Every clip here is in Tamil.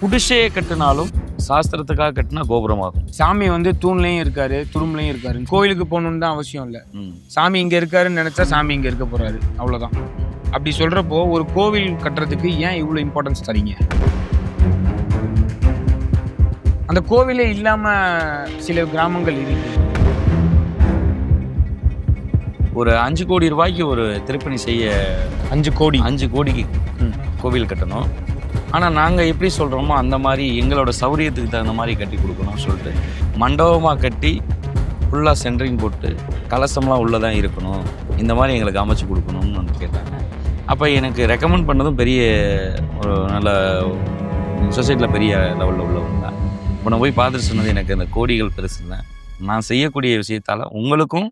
குடிசையே கட்டினாலும் சாஸ்திரத்துக்காக கட்டினா கோபுரமாகும். சாமி வந்து தூண்லயும் இருக்காரு துரும்புலையும் இருக்காரு. கோயிலுக்கு போகணும்னு தான் அவசியம் இல்லை. சாமி இங்க இருக்காருன்னு நினைச்சா சாமி இங்க இருக்க போறாரு. அவ்வளவுதான். அப்படி சொல்றப்போ ஒரு கோவில் கட்டுறதுக்கு ஏன் இவ்வளவு இம்பார்ட்டன்ஸ் தரீங்க? அந்த கோவிலே இல்லாம சில கிராமங்கள் இருக்கு. ஒரு அஞ்சு கோடி ரூபாய்க்கு ஒரு திருப்பணி செய்ய அஞ்சு கோடி. அஞ்சு கோடிக்கு. கோவில் கட்டணும். ஆனால் நாங்கள் எப்படி சொல்கிறோமோ அந்த மாதிரி எங்களோட சௌரியத்துக்கு தகுந்த மாதிரி கட்டி கொடுக்கணும்னு சொல்லிட்டு மண்டபமாக கட்டி ஃபுல்லாக சென்ட்ரிங் போட்டு கலசம்லாம் உள்ளே தான் இருக்கணும். இந்த மாதிரி எங்களுக்கு அமைச்சு கொடுக்கணும்னு வந்து கேட்டாங்க. அப்போ எனக்கு ரெக்கமெண்ட் பண்ணதும் பெரிய ஒரு நல்ல சொசைட்டியில் பெரிய லெவலில் உள்ளவங்க தான். இப்போ நான் போய் பார்த்துட்டு சொன்னது எனக்கு அந்த கோடிகள் பெருசு இல்லை. நான் செய்யக்கூடிய விஷயத்தால் உங்களுக்கும்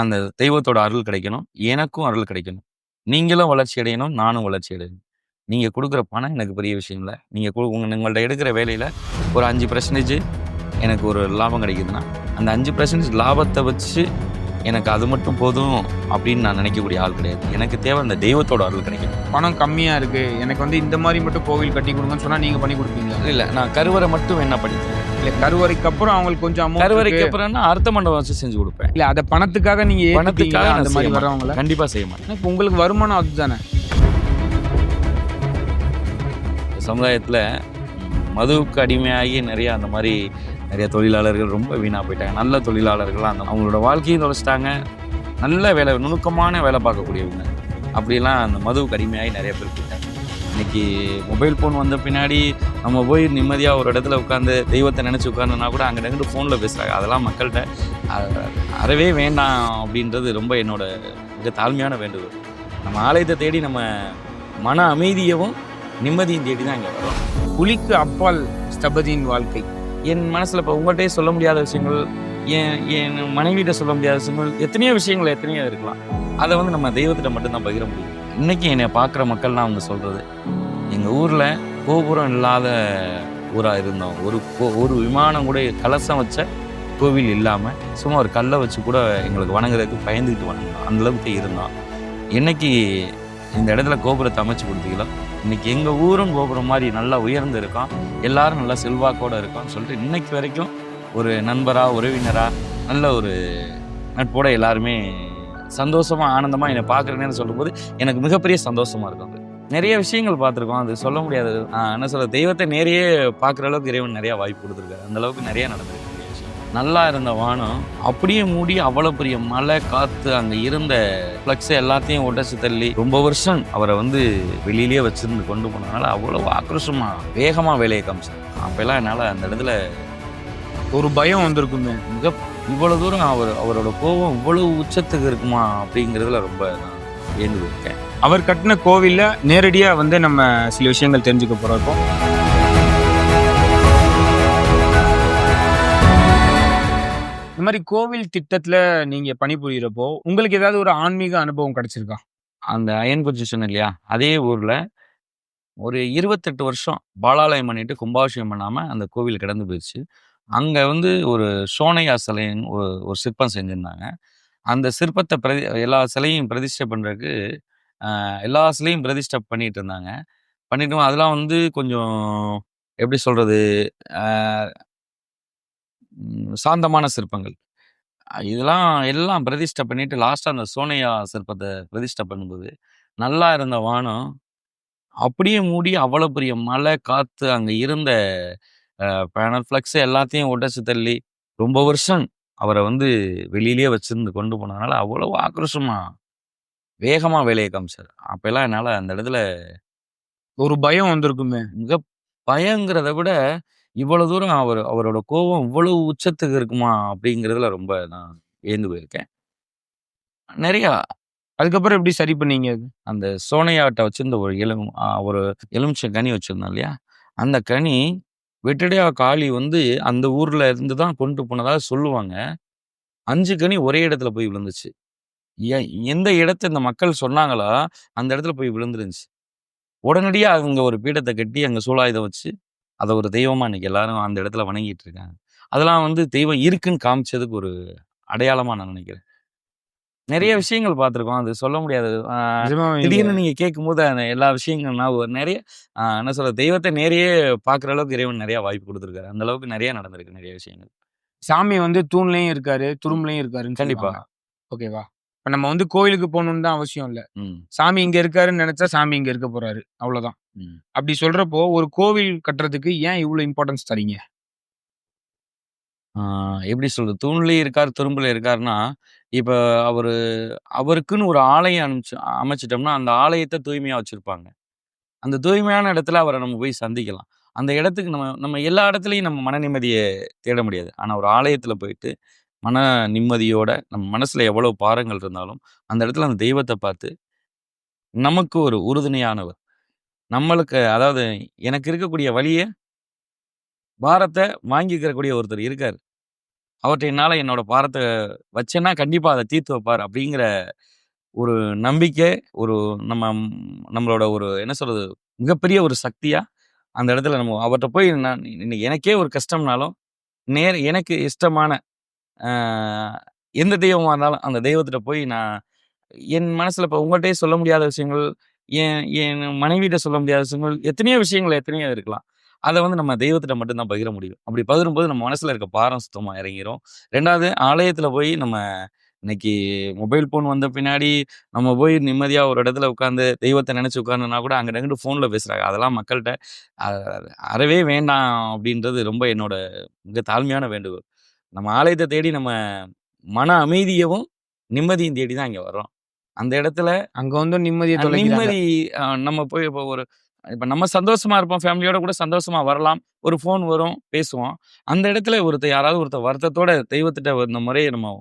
அந்த தெய்வத்தோட அருள் கிடைக்கணும். எனக்கும் அருள் கிடைக்கணும். நீங்களும் வளர்ச்சி அடையணும் நானும் வளர்ச்சி அடையணும். நீங்கள் கொடுக்குற பணம் எனக்கு பெரிய விஷயம் இல்லை நீங்கள் கு உங்கள் உங்கள்ட்ட எடுக்கிற வேலையில் ஒரு அஞ்சு பர்சன்டேஜ் எனக்கு ஒரு லாபம் கிடைக்குதுன்னா அந்த அஞ்சு பர்சன்டேஜ் லாபத்தை வச்சு எனக்கு அது மட்டும் போதும் அப்படின்னு நான் நினைக்கக்கூடிய ஆள் கிடையாது. எனக்கு தேவை அந்த தெய்வத்தோட அருள் கிடைக்கணும். பணம் கம்மியா இருக்கு. எனக்கு வந்து இந்த மாதிரி மட்டும் கோவில் கட்டி கொடுங்கன்னு சொன்னா நீங்க பண்ணி கொடுப்பீங்களா? இல்லை நான் கருவறை மட்டும் என்ன படித்தேன் இல்ல கருவறைக்கு அப்புறம் அவங்களுக்கு கொஞ்சம் கருவறைக்கு. அப்புறம்னா அர்த்த மண்டபம் வச்சு செஞ்சு கொடுப்பேன். இல்ல அத பணத்துக்காக நீங்க பணத்துக்காக அந்த மாதிரி. வரவங்கள கண்டிப்பாக செய்ய மாட்டேன். இப்ப உங்களுக்கு வருமானம் அதுதானே? சமுதாயத்தில் மதுவுக்கு அடிமையாகி நிறையா அந்த மாதிரி நிறைய தொழிலாளர்கள் ரொம்ப வீணாக போயிட்டாங்க. நல்ல தொழிலாளர்கள்லாம் அந்த அவங்களோட வாழ்க்கையும் தொலைச்சிட்டாங்க. நல்ல வேலை நுணுக்கமான வேலை பார்க்கக்கூடியவங்க. அப்படிலாம் அந்த மதுவுக்கு அடிமையாகி நிறைய பேர் போயிட்டாங்க. இன்னைக்கு மொபைல் ஃபோன் வந்த பின்னாடி நம்ம போய் நிம்மதியாக ஒரு இடத்துல உட்காந்து தெய்வத்தை நினச்சி உட்காந்துனா கூட அங்கே நின்று ஃபோனில் பேசுகிறாங்க அதெல்லாம் மக்கள்கிட்ட அறவே வேண்டாம் அப்படின்றது ரொம்ப என்னோட மிக தாழ்மையான வேண்டுகோள். நம்ம ஆலயத்தை தேடி நம்ம மன அமைதியவும் நிம்மதியும் தேடி தான் இங்கே வரும். புலிக்கு அப்பால் ஸ்தபதியின் வாழ்க்கை. என் மனசில் இப்போ உங்கள்கிட்டயே சொல்ல முடியாத விஷயங்கள் என் என் மனைவிகிட்ட சொல்ல முடியாத விஷயங்கள் எத்தனையோ விஷயங்கள் எத்தனையோ இருக்கலாம். அதை வந்து நம்ம தெய்வத்திட்ட மட்டும்தான் பகிர முடியும். இன்னைக்கு என்னை பார்க்குற மக்கள்லாம் அவங்க சொல்கிறது எங்கள் ஊரில் கோபுரம் இல்லாத ஊராக இருந்தோம். ஒரு கோ- ஒரு விமானம் கூட கலசம் வச்ச கோவில் இல்லாமல் சும்மா ஒரு கல்லை வச்சு கூட எங்களுக்கு வணங்குறதுக்கு பயந்துக்கிட்டு வணங்கினோம் அந்தளவுக்கு இருந்தோம். என்னைக்கு இந்த இடத்துல கோபுரத்தை அமைச்சு கொடுத்தீங்களோ? இன்னைக்கு எங்கள் ஊரும் கோபுரம் மாதிரி நல்லா உயர்ந்து இருக்கோம் எல்லாரும் நல்லா செல்வாக்கோட இருக்கோம்னு சொல்லிட்டு இன்னைக்கு வரைக்கும் ஒரு நண்பரா உறவினரா நல்ல ஒரு நட்போட எல்லாருமே சந்தோஷமா ஆனந்தமா என்னை பார்க்குறேன்னு சொல்லும்போது எனக்கு மிகப்பெரிய சந்தோஷமா இருக்கும் அது. நிறைய விஷயங்கள் பார்த்துருக்கோம். அது சொல்ல முடியாது. என்ன சொல்ல தெய்வத்தை நேரையே பார்க்குற அளவுக்கு இறைவன் நிறைய வாய்ப்பு கொடுத்துருக்காரு. அந்த அளவுக்கு நிறைய நடந்திருக்கு. நல்லா இருந்த வானம் அப்படியே மூடி அவ்வளோ பெரிய மழை காற்று அங்கே இருந்த ஃப்ளக்ஸை எல்லாத்தையும் உடச்சி தள்ளி ரொம்ப வருஷம் அவரை வந்து வெளியிலேயே வச்சிருந்து கொண்டு போனதுனால அவ்வளோ ஆக்ரோஷமாக வேகமாக வேலையை காமிச்சார். அப்போல்லாம் என்னால் அந்த இடத்துல ஒரு பயம் வந்திருக்குமே. மிக இவ்வளோ தூரம் அவர் அவரோட கோபம் இவ்வளவு உச்சத்துக்கு இருக்குமா அப்படிங்கிறதுல ரொம்ப நான் வியந்து இருக்கேன் அவர் கட்டின கோவிலில் நேரடியாக வந்து நம்ம சில விஷயங்கள் தெரிஞ்சுக்க போகிறோம் இந்த மாதிரி கோவில் திட்டத்துல நீங்க பணிபுரியறப்போ உங்களுக்கு ஏதாவது ஒரு ஆன்மீக அனுபவம் கிடைச்சிருக்கா? அந்த அயன் பொசிஷன் இல்லையா? அதே ஊரில் ஒரு இருபத்தெட்டு வருஷம் பாலாலயம் பண்ணிட்டு கும்பாபிஷேகம் பண்ணாமல் அந்த கோவில் கிடந்து போயிடுச்சு அங்கே வந்து ஒரு சோனையா சிலைன்னு ஒரு ஒரு சிற்பம் செஞ்சுருந்தாங்க. அந்த சிற்பத்தை பிரதி எல்லா சிலையும் பிரதிஷ்டை பண்ணுறதுக்கு எல்லா சிலையும் பிரதிஷ்டை பண்ணிட்டு இருந்தாங்க. பண்ணிட்டு அதெல்லாம் வந்து கொஞ்சம் எப்படி சொல்கிறது சாந்தமான சிற்பங்கள். இதெல்லாம் எல்லாம் பிரதிஷ்டை பண்ணிட்டு லாஸ்ட்டாக அந்த சோனையா சிற்பத்தை பிரதிஷ்டை பண்ணும்போது நல்லா இருந்த வானம் அப்படியே மூடி அவ்வளோ பெரிய மழை காற்று அங்கே இருந்த பேனல் ஃப்ளக்ஸ் எல்லாத்தையும் உடைச்சு தள்ளி ரொம்ப வருஷம் அவரை வந்து வெளியிலேயே வச்சுருந்து கொண்டு போனதுனால அவ்வளோ ஆக்ரோஷமாக வேகமாக வேலையை காமிச்சார். அப்போல்லாம் என்னால் அந்த இடத்துல ஒரு பயம் வந்திருக்குமே. மிக பயங்கிறத விட இவ்வளோ தூரம் அவர் அவரோட கோபம் இவ்வளவு உச்சத்துக்கு இருக்குமா அப்படிங்கிறதுல ரொம்ப நான் வியந்து போயிருக்கேன். நிறையா அதுக்கப்புறம் எப்படி சரி பண்ணீங்க? அது அந்த சோனையாட்டை வச்சிருந்த ஒரு எலும் ஒரு எலுமிச்சை கனி வச்சுருந்தோம் இல்லையா? அந்த கனி வெட்டடையா காளி வந்து அந்த ஊர்ல இருந்து தான் கொண்டு போனதாக சொல்லுவாங்க. அஞ்சு கனி ஒரே இடத்துல போய் விழுந்துச்சு. எ- எந்த இடத்த இந்த மக்கள் சொன்னாங்களோ அந்த இடத்துல போய் விழுந்துருந்துச்சு. உடனடியாக அவங்க ஒரு பீடத்தை கட்டி அங்கே சூழாயுதம் வச்சு அதை ஒரு தெய்வமா இன்னைக்கு எல்லாரும் அந்த இடத்துல வணங்கிட்டு இருக்காங்க. அதெல்லாம் வந்து தெய்வம் இருக்குன்னு காமிச்சதுக்கு ஒரு அடையாளமா நான் நினைக்கிறேன். நிறைய விஷயங்கள் பார்த்துருக்கோம். அது சொல்ல முடியாது. திடீர்னு நீங்க கேட்கும்போது அந்த எல்லா விஷயங்கள் நான் ஒரு நிறைய என்ன சொல்ற தெய்வத்தை நேரையே பார்க்குற அளவுக்கு இறைவன் நிறைய வாய்ப்பு கொடுத்துருக்காரு. அந்த அளவுக்கு நிறைய நடந்திருக்கு நிறைய விஷயங்கள். சாமி வந்து தூண்லயும் இருக்காரு துரும்புலயும் இருக்காருன்னு கண்டிப்பா. ஓகேவா இப்ப நம்ம வந்து கோயிலுக்கு போகணும்னு தான் அவசியம் இல்ல. சாமி இங்க இருக்காருன்னு நினைச்சா சாமி இங்க இருக்க போறாரு. அவ்வளவுதான். ம். அப்படி சொல்றப்போ ஒரு கோவில் கட்டுறதுக்கு ஏன் இவ்வளவு இம்பார்ட்டன்ஸ் தரீங்க? ஆ, எப்படி சொல்றது? தூண்லயும் இருக்கார் துரும்புல இருக்காருன்னா இப்போ அவரு அவருக்குன்னு ஒரு ஆலயம் அனுப்பிச்சு அமைச்சிட்டோம்னா அந்த ஆலயத்தை தூய்மையா வச்சிருப்பாங்க. அந்த தூய்மையான இடத்துல அவரை நம்ம போய் சந்திக்கலாம். அந்த இடத்துக்கு நம்ம நம்ம எல்லா இடத்துலையும் நம்ம மன நிம்மதியை தேட முடியாது. ஆனா ஒரு ஆலயத்துல போயிட்டு மன நிம்மதியோட நம்ம மனசுல எவ்வளவு பாரங்கள் இருந்தாலும் அந்த இடத்துல அந்த தெய்வத்தை பார்த்து நமக்கு ஒரு உறுதுணையானவர். நம்மளுக்கு அதாவது எனக்கு இருக்கக்கூடிய வழியை பாரத்தை வாங்கிக்கிறக்கூடிய ஒருத்தர் இருக்கார். அவர்கிட்ட என்னால் என்னோட பாரத்தை வச்சேன்னா கண்டிப்பாக அதை தீர்த்து வைப்பார் அப்படிங்கிற ஒரு நம்பிக்கை ஒரு நம்ம நம்மளோட ஒரு என்ன சொல்கிறது மிகப்பெரிய ஒரு சக்தியாக அந்த இடத்துல நம்ம அவர்கிட்ட போய் நான் எனக்கே ஒரு கஷ்டம்னாலும் நேர் எனக்கு இஷ்டமான எந்த தெய்வமாக இருந்தாலும் அந்த தெய்வத்திட்ட போய் நான் என் மனசில் இப்போ உங்கள்கிட்டயே சொல்ல முடியாத விஷயங்கள் என் என் மனைவியிட்ட சொல்ல முடியாத விஷயங்கள் எத்தனையோ விஷயங்கள் எத்தனையோ இருக்கலாம். அதை வந்து நம்ம தெய்வத்திட்ட மட்டும்தான் பகிர முடியும். அப்படி பகிரும்போது நம்ம மனசுல இருக்க பாரம் சுத்தமாக இறங்கிரும். ரெண்டாவது ஆலயத்துல போய் நம்ம இன்னைக்கு மொபைல் ஃபோன் வந்த பின்னாடி நம்ம போய் நிம்மதியா ஒரு இடத்துல உட்காந்து தெய்வத்தை நினைச்சு உட்காந்துனா கூட அங்கே நின்று ஃபோனில் பேசுறாங்க. அதெல்லாம் மக்கள்கிட்ட அறவே வேண்டாம் அப்படின்றது ரொம்ப என்னோட மிக தாழ்மையான வேண்டுகோள். நம்ம ஆலயத்தை தேடி நம்ம மன அமைதியவும் நிம்மதியும் தேடி தான் இங்கே வர்றோம். அந்த இடத்துல அங்க வந்து நிம்மதியை நிம்மதி நம்ம போய் இப்போ ஒரு இப்போ நம்ம சந்தோஷமா இருப்போம் ஃபேமிலியோட கூட சந்தோஷமா வரலாம் ஒரு ஃபோன் வரும் பேசுவோம். அந்த இடத்துல ஒருத்தர் யாராவது ஒருத்தர் வருத்தத்தோட தெய்வத்திட்ட இந்த முறையை நம்ம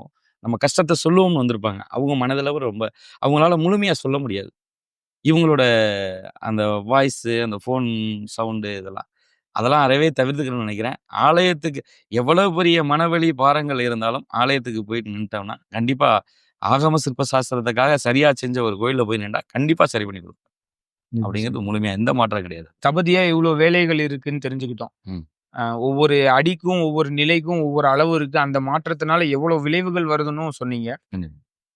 நம்ம கஷ்டத்தை சொல்லுவோம்னு வந்திருப்பாங்க. அவங்க மனதளவு ரொம்ப அவங்களால முழுமையா சொல்ல முடியாது. இவங்களோட அந்த வாய்ஸு அந்த ஃபோன் சவுண்டு இதெல்லாம் அதெல்லாம் அறவே தவிர்த்துக்கணும்னு நினைக்கிறேன். ஆலயத்துக்கு எவ்வளவு பெரிய மனவலி பாரங்கள் இருந்தாலும் ஆலயத்துக்கு போயிட்டு நின்ட்டோம்னா கண்டிப்பா ஆகம சிற்ப சாஸ்திரத்துக்காக சரியா செஞ்ச ஒரு கோயில்ல போய் நின்றா கண்டிப்பா சரி பண்ணி கொடுக்கும் அப்படிங்கிறது முழுமையா எந்த மாற்றம் கிடையாது. தபதியா இவ்வளவு வேலைகள் இருக்குன்னு தெரிஞ்சுக்கிட்டோம். ஒவ்வொரு அடிக்கும் ஒவ்வொரு நிலைக்கும் ஒவ்வொரு அளவு இருக்கு. அந்த மாற்றத்தினால எவ்வளவு விளைவுகள் வருதுன்னு சொன்னீங்க.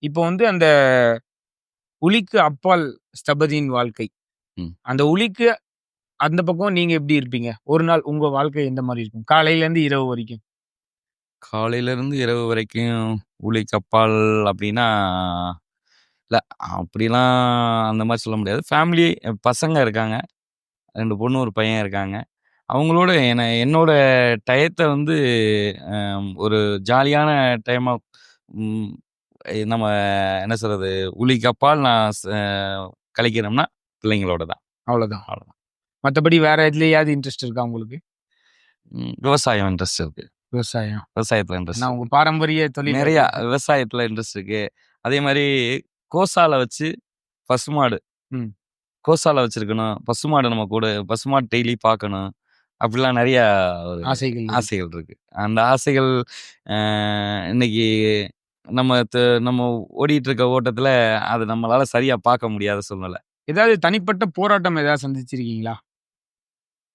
இப்போ வந்து அந்த உளிக்கு அப்பால் ஸ்தபதியின் வாழ்க்கை. அந்த உளிக்கு அந்த பக்கம் நீங்க எப்படி இருப்பீங்க? ஒரு நாள் உங்க வாழ்க்கை எந்த மாதிரி இருக்கும்? காலையில இருந்து இரவு வரைக்கும். காலையில இருந்து இரவு வரைக்கும் உளி கப்பால் அப்படின்னா இல்ல அப்படிலாம் அந்த மாதிரி சொல்ல முடியாது. ஃபேமிலி பசங்க இருக்காங்க. ரெண்டு பொண்ணு ஒரு பையன் இருக்காங்க. அவங்களோட என்ன என்னோட டயத்தை வந்து ஒரு ஜாலியான டைமாக நம்ம என்ன சொல்றது உளிக்கு அப்பால் நான் கழிக்கிறோம்னா பிள்ளைங்களோட தான். அவ்வளவுதான். அவ்வளவுதான். மத்தபடி வேற எதுலயாவது இன்ட்ரெஸ்ட் இருக்கா உங்களுக்கு? விவசாயம் இன்ட்ரெஸ்ட் இருக்கு. விவசாயம். விவசாயத்தில் இன்ட்ரெஸ்ட் உங்க பாரம்பரிய தொழில் நிறைய விவசாயத்துல இன்ட்ரெஸ்ட் இருக்கு. அதே மாதிரி கோசால வச்சு பசுமாடு. ம். கோசால வச்சிருக்கணும். பசுமாடு நம்ம கூட பசுமாடு டெய்லி பார்க்கணும் அப்படிலாம் நிறைய ஆசைகள். ஆசைகள் இருக்கு. அந்த ஆசைகள் இன்னைக்கு நம்ம நம்ம ஓடிட்டு இருக்க ஓட்டத்துல அது நம்மளால சரியா பார்க்க முடியாத சூழ்நிலை. ஏதாவது தனிப்பட்ட போராட்டம் ஏதாவது சந்திச்சிருக்கீங்களா?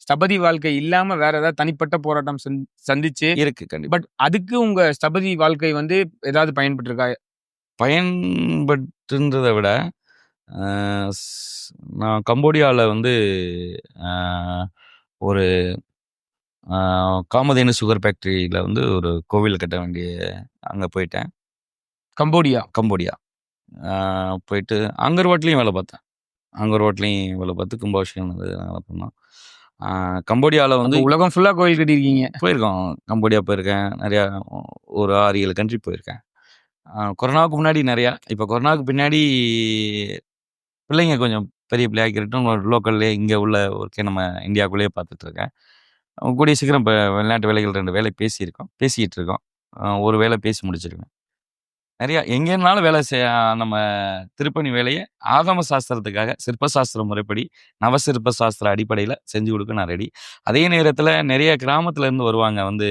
ஸ்தபதி வாழ்க்கை இல்லாம வேற ஏதாவது தனிப்பட்ட போராட்டம் சந்தி- சந்திச்சு இருக்கு கண்டிப்பா. பட் அதுக்கு உங்க ஸ்தபதி வாழ்க்கை வந்து ஏதாவது பயன்பட்டு இருக்கா பயன்பட்டுன்றதை விட நான் கம்போடியாவில் வந்து ஒரு காமதேனு சுகர் ஃபேக்ட்ரியில் வந்து ஒரு கோவில் கட்ட வேண்டிய அங்கே போயிட்டேன். கம்போடியா? கம்போடியா. போயிட்டு அங்கர்வாட்லேயும் வேலை பார்த்தேன். அங்கர்வாட்லேயும் வேலை பார்த்து கும்பாபிஷேகம் வேலை பண்ணோம் கம்போடியாவில் வந்து உலகம் ஃபுல்லா கோயில் கட்டியிருக்கீங்க. போயிருக்கோம். கம்போடியா போயிருக்கேன். நிறையா ஒரு ஆறு ஏழு கண்ட்ரி போயிருக்கேன். கொரோனாவுக்கு முன்னாடி நிறையா. இப்போ கொரோனாவுக்கு பின்னாடி பிள்ளைங்க கொஞ்சம் பெரிய பிள்ளையாக்கிட்டு லோக்கல்லே இங்கே உள்ள ஒர்க்கே நம்ம இந்தியாவுக்குள்ளேயே அவங்க கூடிய சீக்கிரம் இப்போ வெளிநாட்டு வேலைகள் ரெண்டு வேலை பேசியிருக்கோம். பேசிக்கிட்டு இருக்கோம் ஒரு வேலை பேசி முடிச்சிருக்கேன் நிறையா எங்கேனாலும் வேலை செய்ய நம்ம திருப்பணி வேலையை ஆகம சாஸ்திரத்துக்காக சிற்பசாஸ்திர முறைப்படி நவசிற்ப சாஸ்திர அடிப்படையில் செஞ்சு கொடுக்க நான் ரெடி அதே நேரத்தில் நிறைய கிராமத்துலேருந்து வருவாங்க வந்து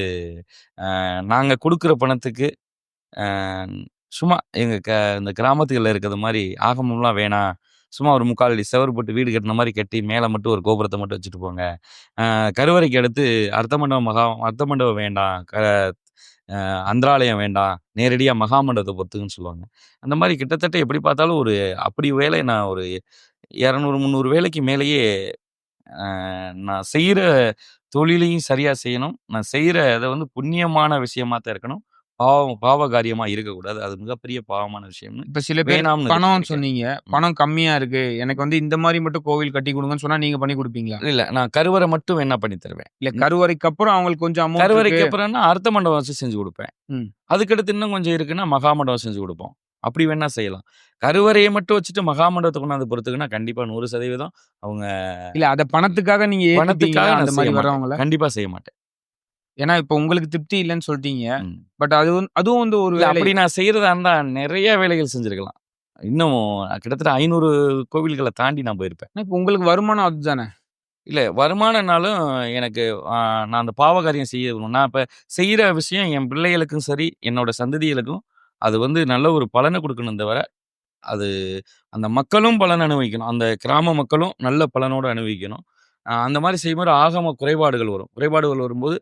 நாங்கள் கொடுக்குற பணத்துக்கு சும்மா எங்கள் க இந்த கிராமத்துகளில் இருக்கிறது மாதிரி ஆகமம்லாம் வேணாம். சும்மா ஒரு முக்கால் அடி செவர் போட்டு வீடு கட்டின மாதிரி கட்டி மேலே மட்டும் ஒரு கோபுரத்தை மட்டும் வச்சுட்டு போங்க. கருவறைக்கு அடுத்து அர்த்த மண்டபம் மகா அர்த்த மண்டபம் வேண்டாம். க அந்திராலயம் வேண்டாம். நேரடியா மகாமண்டபத்த பொறுத்துக்குன்னு சொல்லுவாங்க. அந்த மாதிரி கிட்டத்தட்ட எப்படி பார்த்தாலும் ஒரு அப்படி வேலை நான் ஒரு 200, 300 வேலைக்கு மேலேயே நான் செய்கிற தொழிலையும் சரியா செய்யணும். நான் செய்கிற அதை வந்து புண்ணியமான விஷயமா தான் இருக்கணும். பாவம் பாவ காரியமா இருக்கக்கூடாது. அது மிகப்பெரிய பாவமான விஷயம்னு இப்ப சில பேர் இருக்கேன். சொன்னீங்க. பணம் கம்மியா இருக்கு. எனக்கு வந்து இந்த மாரி மட்டும் கோவில் கட்டி குடுங்கன்னு சொன்னா நீங்க பண்ணி குடுப்பீங்களா? இல்ல. நான் கருவறை மட்டும் வேணா பண்ணி தருவேன். இல்ல. கருவறைக்கு அப்புறம் அவங்களுக்கு கொஞ்சம் அமௌண்ட் கருவறைக்கு. அப்புறம்னா அர்த்த மண்டபம் வச்சு செஞ்சு குடுப்பேன். அதுக்கடுத்து இன்னும் கொஞ்சம் இருக்குன்னா, மகாமண்டபம் செஞ்சு குடுப்போம். அப்படி வேணா செய்யலாம். கருவறைய மட்டும் வச்சுட்டு மகாமண்டபத்த கொண்டாந்து பொறுத்துக்குன்னா, கண்டிப்பா 100% அவங்க இல்ல அத பணத்துக்காக நீங்க பணத்துக்காக அந்த மாட்டேன். வர்றவங்கள? கண்டிப்பா செய்ய மாட்டேன். ஏன்னா இப்ப உங்களுக்கு திருப்தி இல்லன்னு சொல்ட்டீங்க. ம். பட் அது வந்து அதுவும் வந்து ஒரு. அப்படி நான் செய்றதா இருந்தா நெறைய வேலைகள் செஞ்சிருக்கலாம். இன்னும் கிட்டத்தட்ட 500 கோவில்கள தாண்டி நான் போயிருப்பேன். இப்ப உங்களுக்கு வருமானம் அதுதானே. இல்ல வருமானம்னாலும் எனக்கு நான் அந்த பாவ காரியம் செய்யணும். நான் இப்ப செய்ற விஷயம் என் பிள்ளைகளுக்கும் சரி, என்னோட சந்ததிகளுக்கும் அது வந்து நல்ல ஒரு பலன குடுக்கணும் தவிர, அது அந்த மக்களும் பலன் அனுபவிக்கணும். அந்த கிராம மக்களும் நல்ல பலனோட அனுபவிக்கணும். அந்த மாரி செய்யும்போது ஆகம குறைபாடுகள் வரும். குறைபாடுகள் வரும்போது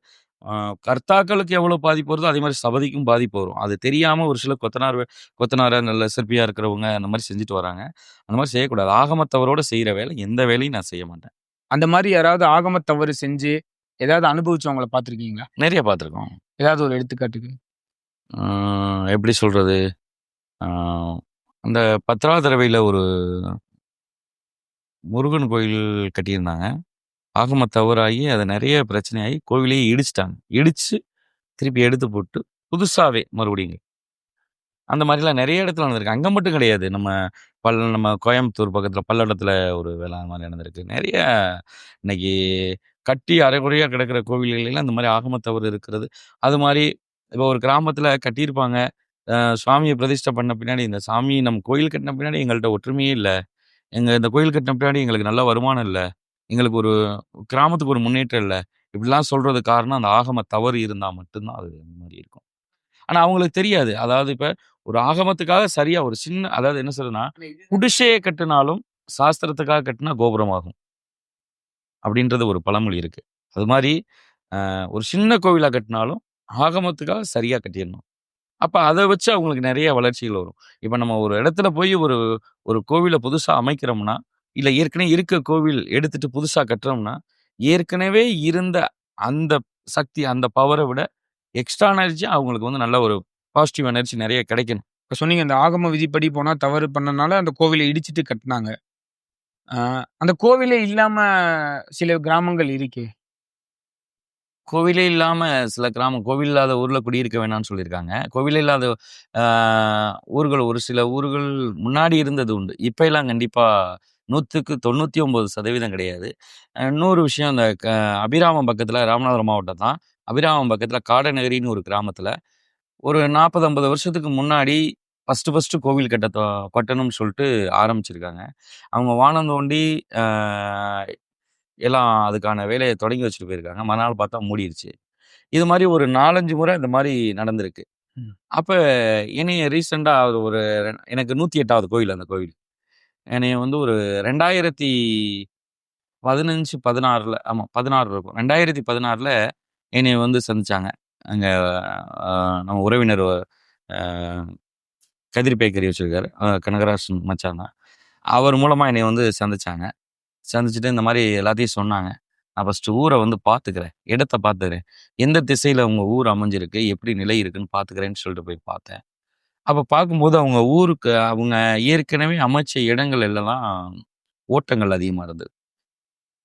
கர்த்தாக்களுக்கு எவ்வளோ பாதிப்பு வருதோ, அதே மாரி சபதிக்கும் பாதிப்பு வரும். அது தெரியாம ஒரு சில கொத்தனார் கொத்தனாரா நல்ல சிற்பியா இருக்கிறவங்க அந்த மாரி செஞ்சுட்டு வராங்க. அந்த மாரி செய்யக்கூடாது. ஆகம தவறோட செய்ற வேலை எந்த வேலையும் நான் செய்ய மாட்டேன். அந்த மாரி யாராவது ஆகம தவறு செஞ்சு, ஏதாவது அனுபவிச்சவங்கள பார்த்துருக்கீங்களா? நெறைய பார்த்துருக்கோம். ஏதாவது ஒரு எடுத்துக்காட்டுக்கு? எப்படி சொல்றது? அ அந்த பத்திராதரவையில ஒரு முருகன் கோயில் கட்டியிருந்தாங்க. ஆகம தவறாகி அது நிறைய பிரச்சனையாகி கோவிலையே இடிச்சிட்டாங்க இடித்து திருப்பி எடுத்து போட்டு புதுசாகவே மறுபடியும். அந்த மாதிரிலாம் நிறைய இடத்துல நடந்திருக்கு. அங்கே மட்டும் கிடையாது. நம்ம பல் நம்ம கோயம்புத்தூர் பக்கத்தில் பல்லடத்தில் ஒரு வேளாண் அந்த மாரி நடந்திருக்கு. நிறைய இன்னைக்கு கட்டி அரைகுறையாக கிடக்கிற கோவில்கள்லாம் இந்த மாதிரி ஆகம தவறு இருக்கிறது. அது மாதிரி இப்போ ஒரு கிராமத்தில் கட்டியிருப்பாங்க. சுவாமியை பிரதிஷ்டை பண்ண பின்னாடி இந்த சாமி நம்ம கோயில் கட்டின பின்னாடி எங்கள்கிட்ட ஒற்றுமையே இல்லை எங்கள் இந்த கோயில் கட்டின பின்னாடி எங்களுக்கு நல்ல வருமானம் இல்லை எங்களுக்கு ஒரு கிராமத்துக்கு ஒரு முன்னேற்றம் இல்ல. இப்படிலாம் சொல்றதுக்கு காரணம் அந்த ஆகம தவறு இருந்தா மட்டும் தான் அது இந்த மாதிரி இருக்கும். ஆனா அவங்களுக்கு தெரியாது. அதாவது இப்ப ஒரு ஆகமத்துக்காக சரியா ஒரு சின்ன அதாவது என்ன சொல்றதுன்னா, குடிசையை கட்டினாலும் சாஸ்திரத்துக்காக கட்டினா கோபுரம் ஆகும். அப்படின்றது ஒரு பழமொழி இருக்கு. அது மாதிரி ஒரு சின்ன கோவிலா கட்டினாலும் ஆகமத்துக்காக சரியா கட்டிடணும் அப்ப அத வச்சு அவங்களுக்கு நிறைய வளர்ச்சிகள் வரும். இப்ப நம்ம ஒரு இடத்துல போய் ஒரு ஒரு கோவில புதுசா அமைக்கிறோம்னா, இல்ல ஏற்கனவே இருக்க கோவில் எடுத்துட்டு புதுசா கட்டுறோம்னா, ஏற்கனவே இருந்த அந்த சக்தி, அந்த பவரை விட எக்ஸ்ட்ரா எனர்ஜி அவங்களுக்கு வந்து நல்ல ஒரு பாசிட்டிவ் எனர்ஜி நிறைய கிடைக்கணும். இப்போ சொன்னீங்க இந்த ஆகம விதிப்படி போனா தவறு பண்ணனால அந்த கோவிலை இடிச்சுட்டு கட்டுனாங்க. அந்த கோவிலே இல்லாம சில கிராமங்கள் இருக்கே. கோவிலே இல்லாம சில கிராமம் கோவில் இல்லாத ஊர்ல குடியிருக்க வேணாம்னு சொல்லியிருக்காங்க. கோவிலே இல்லாத ஊர்கள் ஒரு சில ஊர்கள் முன்னாடி இருந்தது உண்டு. இப்ப எல்லாம் கண்டிப்பா 100க்கு 99% கிடையாது. அ இன்னொரு விஷயம் இந்த க அபிராமம் பக்கத்துல ராமநாதபுரம் மாவட்டம் தான். அபிராமம் பக்கத்துல காடநகரின்னு ஒரு கிராமத்துல ஒரு 40, 50 வருஷத்துக்கு முன்னாடி ஃபர்ஸ்ட்டு ஃபர்ஸ்ட்டு கோவில் கட்ட கட்டணும்னு சொல்ட்டு ஆரம்பிச்சிருக்காங்க. அவங்க வானம் தோண்டி எல்லாம் அதுக்கான வேலைய தொடங்கி வச்சுட்டு போயிருக்காங்க. மறுநாள் பார்த்தா மூடிருச்சு. இது மாரி ஒரு 4, 5 முறை இந்த மாரி நடந்திருக்கு. அப்ப ரீசென்ட்டா அது ஒரு எனக்கு 108வது கோவில் அந்த கோவில். என்னைய வந்து ஒரு ரெண்டாயிரத்தி பதினஞ்சு பதினாறில் ஆமாம் பதினாறு இருக்கும். 2016ல என்னைய வந்து சந்தித்தாங்க அங்கே நம்ம உறவினர் கதிர் பேக்கரி வச்சுருக்காரு கனகராஜ் மச்சான் தான். அவர் மூலமாக என்னை வந்து சந்தித்தாங்க சந்திச்சுட்டு இந்த மாதிரி எல்லாத்தையும் சொன்னாங்க. நான் ஃபர்ஸ்ட்டு ஊரை வந்து பார்த்துக்கிறேன். இடத்த பார்த்துக்கிறேன். எந்த திசையில் உங்கள் ஊர் அமைஞ்சிருக்கு, எப்படி நிலை இருக்குன்னு பார்த்துக்கிறேன்னு சொல்லிட்டு போய் பார்த்தேன். அப்ப பார்க்கும்போது அவங்க ஊருக்கு அவங்க ஏற்கனவே அமைச்ச இடங்கள் எல்லாம் ஓட்டங்கள் அதிகமா இருந்தது.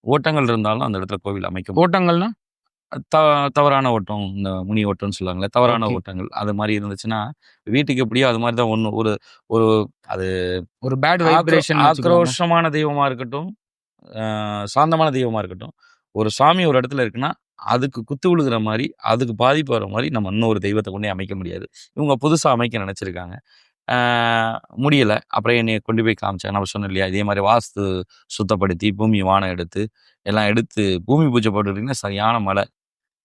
ஓட்டங்கள் இருந்தாலும் அந்த இடத்துல கோவில் அமைக்க முடியல. ஓட்டங்கள்னா? த தவறான ஓட்டம். இந்த முனி ஓட்டம்னு சொல்லுவாங்கல்ல. தவறான. ஓட்டங்கள். அது மாரி இருந்துச்சுன்னா, வீட்டுக்கு எப்படியோ அது மாரி தான் ஒண்ணு ஒரு ஒரு அது ஒரு பேட் வைப்ரேஷன். ஆக்ரோஷமான தெய்வமா இருக்கட்டும், சாந்தமான தெய்வமா இருக்கட்டும். ஒரு சாமி ஒரு இடத்துல இருக்குன்னா, அதுக்கு குத்து விழுகிற மாதிரி அதுக்கு பாதிப்பு வர மாதிரி நம்ம இன்னொரு தெய்வத்தை கொண்டே அமைக்க முடியாது. இவங்க புதுசாக அமைக்க நினச்சிருக்காங்க முடியலை அப்புறம் என்னை கொண்டு போய் காமிச்சாங்க. நம்ம சொன்னேன் இல்லையா? இதே மாதிரி வாஸ்து சுத்தப்படுத்தி, பூமி வானம் எடுத்து, எல்லாம் எடுத்து பூமி பூஜை போட்டுக்கிட்டிங்கன்னா சரியான மழை.